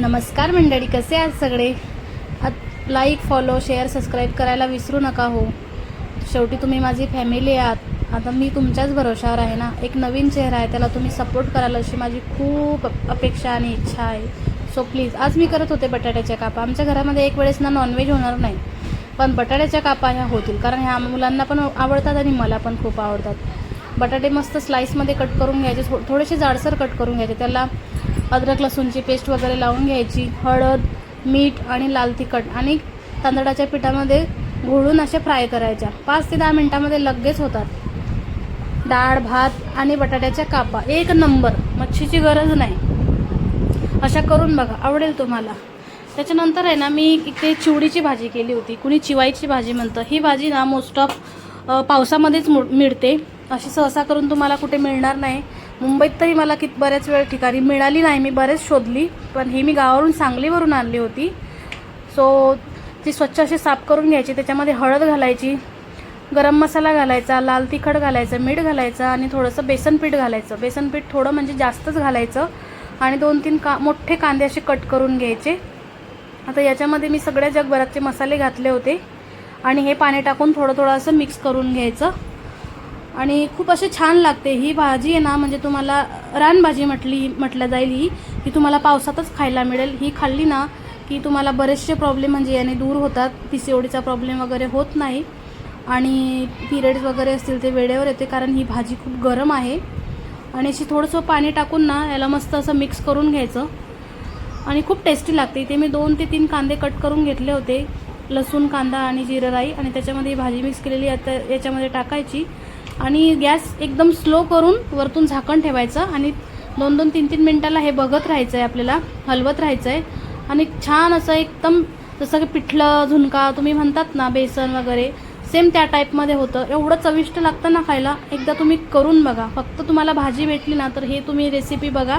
नमस्कार मंडळी कसे आहात सगळे? लाईक फॉलो शेअर सबस्क्राईब करायला विसरू नका हो. शेवटी तुम्ही माझी फॅमिली आहात. आता मी तुमच्याच भरोशावर आहे ना? एक नवीन चेहरा आहे त्याला तुम्ही सपोर्ट कराल अशी माझी खूप अपेक्षा आणि इच्छा आहे. सो प्लीज आज मी करत होते बटाट्याच्या कापा. आमच्या घरामध्ये एक वेळेस ना नॉनव्हेज होणार नाही. पण बटाट्याच्या कापा ह्या होतील कारण ह्या मुलांना पण आवडतात आणि मला पण खूप आवडतात. बटाटे मस्त स्लाईसमध्ये कट करून घ्यायचे थो थोडेसे जाडसर कट करून घ्यायचे. त्याला अद्रक लसूणची पेस्ट वगैरे लावून घ्यायची. हळद मीठ आणि लाल तिखट आणि तांदळाच्या पिठामध्ये घोळून अशा फ्राय करायच्या. पाच ते दहा मिनटामध्ये लगेच होतात. डाळ भात आणि बटाट्याच्या कापा. एक नंबर. मच्छीची गरज नाही. अशा करून बघा. आवडेल तुम्हाला. त्याच्यानंतर आहे ना मी इथे चिवडीची भाजी केली होती. कुणी चिवाईची भाजी म्हणतं. ही भाजी ना मोस्ट ऑफ पावसामध्येच मु- मिळते. अशी सहसा करून तुम्हाला कुठे मिळणार नाही. मुंबईत तरी मला कित बऱ्याच वेळ ठिकाणी मिळाली नाही. मी बरेच शोधली पण ही मी गावावरून सांगलीवरून आणली होती. सो ती स्वच्छ अशी साफ करून घ्यायची त्याच्यामध्ये हळद घालायची गरम मसाला घालायचा लाल तिखट घालायचं मीठ घालायचं आणि थोडंसं बेसन पीठ घालायचं. बेसन पीठ थोडं म्हणजे जास्तच घालायचं आणि दोन तीन का मोठे कांदे असे कट करून घ्यायचे. आता याच्यामध्ये मी सगळ्या जगभरातचे मसाले घातले होते आणि हे पाणी टाकून थोडं थोडं असं मिक्स करून घ्यायचं. आणि खूप असे छान लागते. ही भाजी आहे ना म्हणजे तुम्हाला रानभाजी म्हटली म्हटलं जाईल ही ही तुम्हाला पावसातच खायला मिळेल. ही खाल्ली ना की तुम्हाला बरेचसे प्रॉब्लेम म्हणजे याने दूर होतात. पी सी ओडीचा प्रॉब्लेम वगैरे होत नाही. आणि पिरियड्स वगैरे असतील ते वेळेवर येते कारण ही भाजी खूप गरम आहे. आणि अशी थोडंसं पाणी टाकून ना याला मस्त असं मिक्स करून घ्यायचं. आणि खूप टेस्टी लागते. इथे मी दोन ते तीन कांदे कट करून घेतले होते. लसूण कांदा आणि जिरं राई. आणि त्याच्यामध्ये ही भाजी मिक्स केलेली आता याच्यामध्ये टाकायची. आणि गॅस एकदम स्लो करून वरतून झाकण ठेवायचं आणि दोन दोन तीन तीन मिनटाला हे बघत राहायचं आहे आपल्याला हलवत राहायचं आहे आणि छान असं एकदम जसं की पिठलं झुणका तुम्ही म्हणतात ना बेसन वगैरे सेम त्या टाईपमध्ये होतं. एवढं चविष्ट लागतं ना खायला एकदा तुम्ही करून बघा. फक्त तुम्हाला भाजी भेटली ना तर हे तुम्ही रेसिपी बघा.